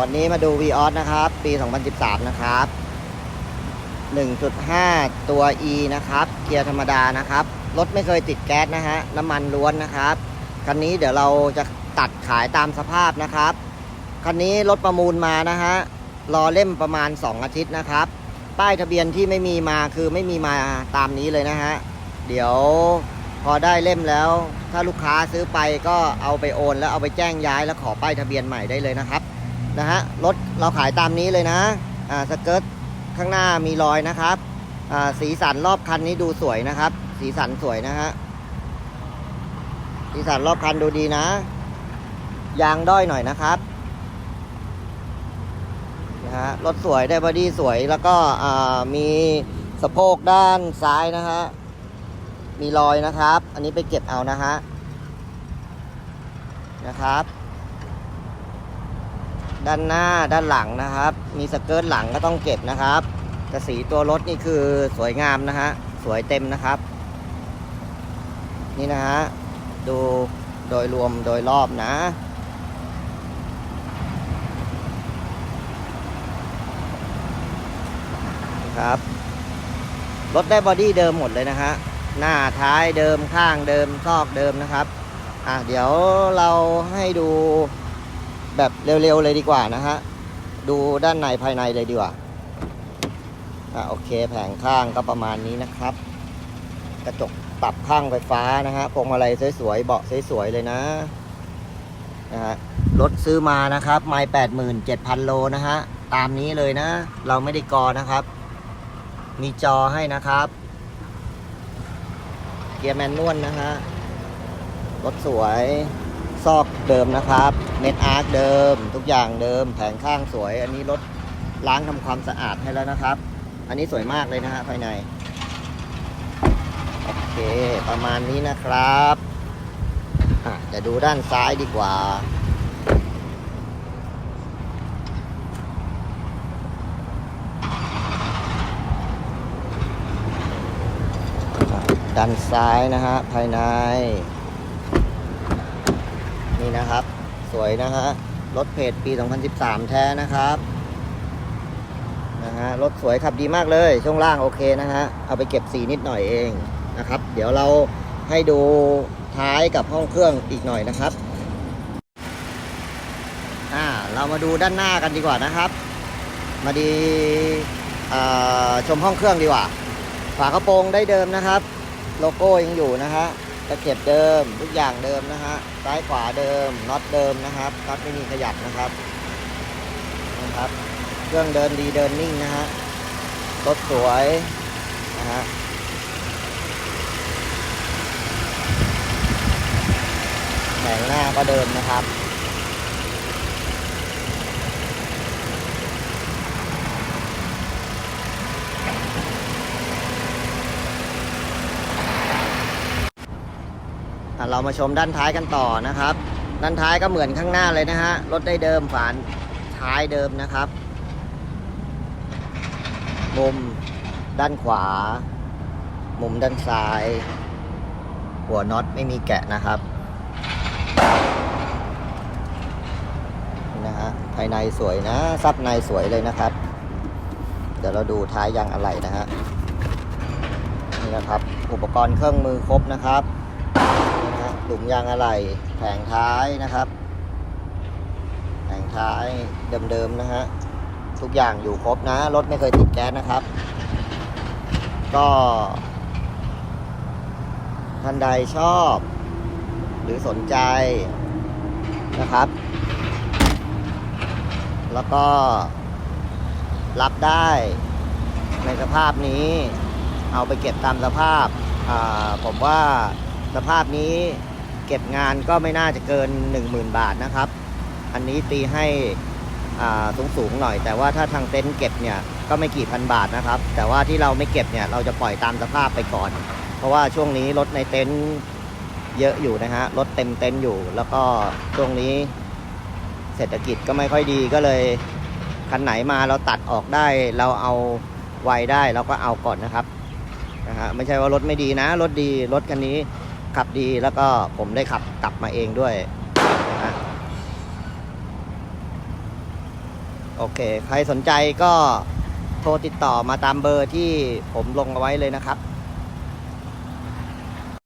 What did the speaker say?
วันนี้มาดู v ีออสนะครับ ปี 2013 นะครับ 1.5 ตัว E นะครับ เกียร์ธรรมดานะครับ รถไม่เคยติดแก๊สนะฮะ น้ำมันล้วนนะครับ คันนี้เดี๋ยวเราจะตัดขายตามสภาพนะครับ คันนี้รถประมูลมานะฮะ รอเล่มประมาณ 2 อาทิตย์นะครับ ป้ายทะเบียนที่ไม่มีมาคือไม่มีมาตามนี้เลยนะฮะ เดี๋ยวพอได้เล่มแล้ว ถ้าลูกค้าซื้อไปก็เอาไปโอน แล้วเอาไปแจ้งย้ายแล้วขอป้ายทะเบียนใหม่ได้เลยนะครับ นะฮะรถเราขายตามนี้เลยนะอ่าสเกิร์ตข้างหน้ามีรอยนะครับอ่าสีสันรอบคันนี้ดูสวยนะครับ สีสันสวยนะฮะสีสันรอบคันดูดีนะ ยางด้อยหน่อยนะครับนะฮะรถสวยได้บอดี้สวยแล้วก็อ่ามีสะโพกด้านซ้ายนะฮะมีรอยนะครับ อันนี้ไปเก็บเอานะฮะนะครับ ด้านหน้าด้านหลังนะครับ มีสเกิร์ตหลังก็ต้องเก็บนะครับแต่สีตัวรถนี่คือสวยงามนะฮะสวยเต็มนะครับ นี่นะฮะดูโดยรวมโดยรอบนะนะครับ รถได้บอดี้เดิมหมดเลยนะฮะหน้าท้ายเดิมข้างเดิมซอกเดิมนะครับ อะเดี๋ยวเราให้ดู แบบเร็วๆเลยดีกว่านะฮะ ดูด้านในภายในเลยดีกว่าอะโอเคแผงข้างก็ประมาณนี้นะครับ กระจกปรับข้างไฟฟ้านะฮะพวงมาลัยสวยๆเบาะสวยๆเลยนะนะฮะรถซื้อมานะครับไม่แปดหมื่นเจ็ดพันโลนะฮะ ตามนี้เลยนะ เราไม่ได้กอนะครับ มีจอให้นะครับ เกียร์แมนนวลนะฮะ รถสวย ซอกเดิมนะครับเน็ตอาร์คเดิม ทุกอย่างเดิม แผงข้างสวย อันนี้รถล้างทำความสะอาดให้แล้วนะครับ อันนี้สวยมากเลยนะฮะภายใน โอเค ประมาณนี้นะครับอะดูด้านซ้ายดีกว่าด้านซ้ายนะฮะภายใน นี่นะครับ สวยนะฮะรถเพจปี 2013 แท้นะครับนะฮะรถสวยขับดีมากเลย ช่วงล่างโอเคนะฮะเอาไปเก็บสีนิดหน่อยเองนะครับ เดี๋ยวเราให้ดูท้ายกับห้องเครื่องอีกหน่อยนะครับอ่าเรามาดูด้านหน้ากันดีกว่านะครับ มาดีชมห้องเครื่องดีกว่า ฝากระโปรงได้เดิมนะครับ โลโก้ยังอยู่นะฮะ ตะเข็บเดิมทุกอย่างเดิมนะฮะซ้ายขวาเดิมน็อตเดิมนะครับน็อตไม่มีขยับนะครับนะครับ เครื่องเดินดีเดินนิ่งนะฮะรถสวยนะฮะแผงหน้าก็เดิมนะครับ เรามาชมด้านท้ายกันต่อนะครับ ด้านท้ายก็เหมือนข้างหน้าเลยนะฮะ รถได้เดิมฝานท้ายเดิมนะครับ มุมด้านขวา มุมด้านซ้าย หัวน็อตไม่มีแกะนะครับ นะฮะ ภายในสวยนะ ซับในสวยเลยนะครับ เดี๋ยวเราดูท้ายยางอะไหล่นะฮะ นี่นะครับ อุปกรณ์เครื่องมือครบนะครับ หลุมยางอะไหล่แผงท้ายนะครับ แผงท้ายเดิมๆนะฮะ ทุกอย่างอยู่ครบนะ รถไม่เคยติดแก๊สนะครับ ก็ท่านใดชอบ หรือสนใจนะครับ แล้วก็รับได้ในสภาพนี้ เอาไปเก็บตามสภาพอ่าผมว่าสภาพนี้ เก็บงานก็ไม่น่าจะเกิน 10,000 บาทนะครับ อันนี้ตีให้สูงสูงๆหน่อย แต่ว่าถ้าทางเต็นท์เก็บเนี่ยก็ไม่กี่พันบาทนะครับ แต่ว่าที่เราไม่เก็บเนี่ยเราจะปล่อยตามสภาพไปก่อน เพราะว่าช่วงนี้รถในเต็นท์เยอะอยู่นะฮะรถเต็มเต็นท์อยู่ แล้วก็ช่วงนี้เศรษฐกิจก็ไม่ค่อยดีก็เลยคันไหนมาเราตัดออกได้เราเอาไวได้เราก็เอาก่อนนะครับนะฮะไม่ใช่ว่ารถไม่ดีนะ รถดีรถคันนี้ ขับดีแล้วก็ผมได้ขับกลับมาเองด้วยนะโอเค ใครสนใจก็โทรติดต่อมาตามเบอร์ที่ผมลงเอาไว้เลยนะครับ